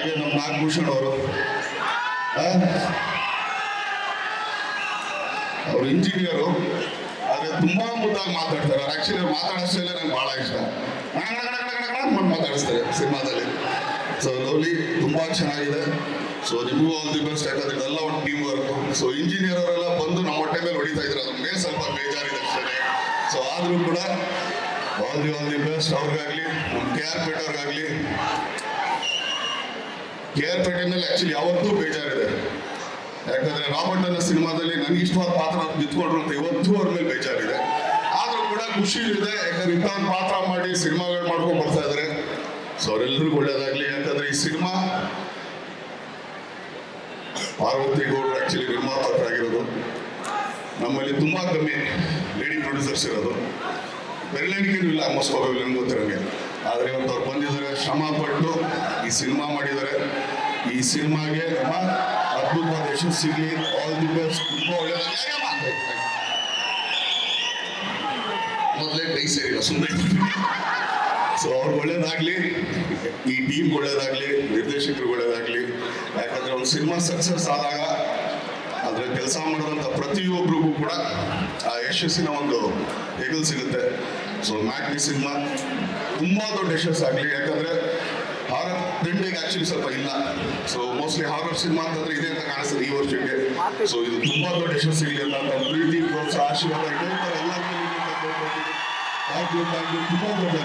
ಹಾಗೆ ನಮ್ಮ ನಾಗಭೂಷಣ್ ಅವರು. ಅವರು ಇಂಜಿನಿಯರು ಆದ್ರೆ ತುಂಬಾ ಮುದ್ದಾಗಿ ಮಾತಾಡ್ತಾರೆ. ಆಕ್ಚುಲಿ ಅವ್ರು ಮಾತಾಡೋ ಸ್ಟೈಲೇ ನಂಗೆ ಬಹಳ ಇಷ್ಟ. ಮಾತಾಡಿಸ್ತಾರೆ ಸಿನಿಮಾದಲ್ಲಿ. ಸೊ ಲವ್ಲಿ ತುಂಬಾ ಚೆನ್ನಾಗಿದೆ. ಸೊ ನಿಮಗೂ ಆಲ್ ದಿ ಬೆಸ್ಟ್ ಯಾಕಂದ್ರೆ ಇದೆಲ್ಲ ಒಂದು ಟೀಮ್ ವರ್ಕ್ ಸೊ ಇಂಜಿನಿಯರ್ ಅವರೆಲ್ಲ ಬಂದು ನಮ್ಮ ಹೊಟ್ಟೆ ಮೇಲೆ ಹೊಡಿತಾ ಇದ್ರು. ಅದ್ರ ಮೇಲೆ ಸ್ವಲ್ಪ ಬೇಜಾರಿದೆ ಅಷ್ಟೇ. ಸೊ ಆದ್ರೂ ಕೂಡ all the all the best ಅವ್ರಿಗಾಗ್ಲಿ, ನಮ್ಮ ಕೆ ಆರ್ ಪೇಟ್ ಅವ್ರಿಗಾಗ್ಲಿ. ಕೆ ಆರ್ ಪೇಟೆನಲ್ಲಿ ಆಕ್ಚುಲಿ ಯಾವತ್ತೂ ಬೇಜಾರಿದೆ. ಯಾಕಂದ್ರೆ ರಾಮಣ್ಣನ ಸಿನಿಮಾದಲ್ಲಿ ನನಗೆ ಇಷ್ಟವಾದ ಪಾತ್ರ ಬಿತ್ಕೊಂಡ್ರು ಅಂತ ಇವತ್ತು ಅವ್ರ ಮೇಲೆ ಬೇಜಾರಿದೆ. ಆದ್ರೂ ಕೂಡ ಖುಷಿ ಇದೆ ಯಾಕಂದ್ರೆ ಇಂಥ ಪಾತ್ರ ಮಾಡಿ ಸಿನಿಮಾಗಳು ಮಾಡ್ಕೊಂಡು ಬರ್ತಾ ಇದ್ದಾರೆ ಸೊ ಅವರೆಲ್ಲರಿಗೂ ಒಳ್ಳೇದಾಗ್ಲಿ. ಯಾಕಂದ್ರೆ ಈ ಸಿನಿಮಾ ಪಾರ್ವತಿ ಗೌಡ್ರು ಆಕ್ಚುಲಿ ಆಗಿರೋದು ನಮ್ಮಲ್ಲಿ ತುಂಬಾ ಕಮ್ಮಿ ಲೇಡಿ ಪ್ರೊಡ್ಯೂಸರ್ಸ್ ಇರೋದು. ಬೆರಳೆಣಿಕೆನೂ ಇಲ್ಲ ಮೋಸ್ಟ್ ಹೋಗಲ್ಲ ನನಗೆ ಗೊತ್ತಿರಂಗೆ. ಆದ್ರೆ ಇವತ್ತು ಅವ್ರು ಬಂದಿದ್ದಾರೆ ಶ್ರಮ ಪಟ್ಟು ಈ ಸಿನಿಮಾ ಮಾಡಿದ್ದಾರೆ. ಈ ಸಿನಿಮಾಗೆ ಅಮ್ಮ, ಅದ್ಭುತವಾದ ಯಶಸ್ಸು ಸಿಗಲಿ ಆಲ್ ದಿ ಬೆಸ್ಟ್ ತುಂಬ ಒಳ್ಳೆ ಮೊದಲೇ ಕೈ ಸೇರಿಲ್ಲ ಸುಮ್ಮನೆ ಸೊ ಅವ್ರಿಗೆ ಒಳ್ಳೇದಾಗ್ಲಿ, ಈ ಟೀಮ್ ಒಳ್ಳೇದಾಗ್ಲಿ ನಿರ್ದೇಶಕರು ಒಳ್ಳೇದಾಗ್ಲಿ. ಯಾಕಂದ್ರೆ ಒಂದು ಸಿನಿಮಾ ಸಕ್ಸಸ್ ಆದಾಗ ಅದ್ರ ಕೆಲಸ ಮಾಡಿದಂಥ ಪ್ರತಿಯೊಬ್ಬರಿಗೂ ಕೂಡ ಆ ಯಶಸ್ಸಿನ ಒಂದು ಹೆಗಲ್ ಸಿಗುತ್ತೆ. ಸೊ ಮ್ಯಾಕ್ನಿ ಸಿನಿಮಾ ತುಂಬಾ ದೊಡ್ಡ ಯಶಸ್ಸು ಯಾಕಂದರೆ ಯಾಕಂದ್ರೆ ಹಾರರ್ ಟ್ರೆಂಡಿಗೆ ಆಕ್ಚುಲಿ ಸ್ವಲ್ಪ ಇಲ್ಲ. ಸೊ ಮೋಸ್ಟ್ಲಿ ಹಾರರ್ ಸಿನಿಮಾ ಅಂತಂದ್ರೆ ಇದೆ ಅಂತ ಕಾಣಿಸ್ತದೆ ಈ ವರ್ಷಕ್ಕೆ. ಸೊ ಇದು ತುಂಬಾ ದೊಡ್ಡ ಯಶಸ್ಸು ಸಿಗಲಿ ಅಂತ ಪ್ರೀತಿ, ಪ್ರೋತ್ಸಾಹ, ಆಶೀರ್ವಾದ ಎಲ್ಲ ಥ್ಯಾಂಕ್ ತುಂಬಾ ದೊಡ್ಡ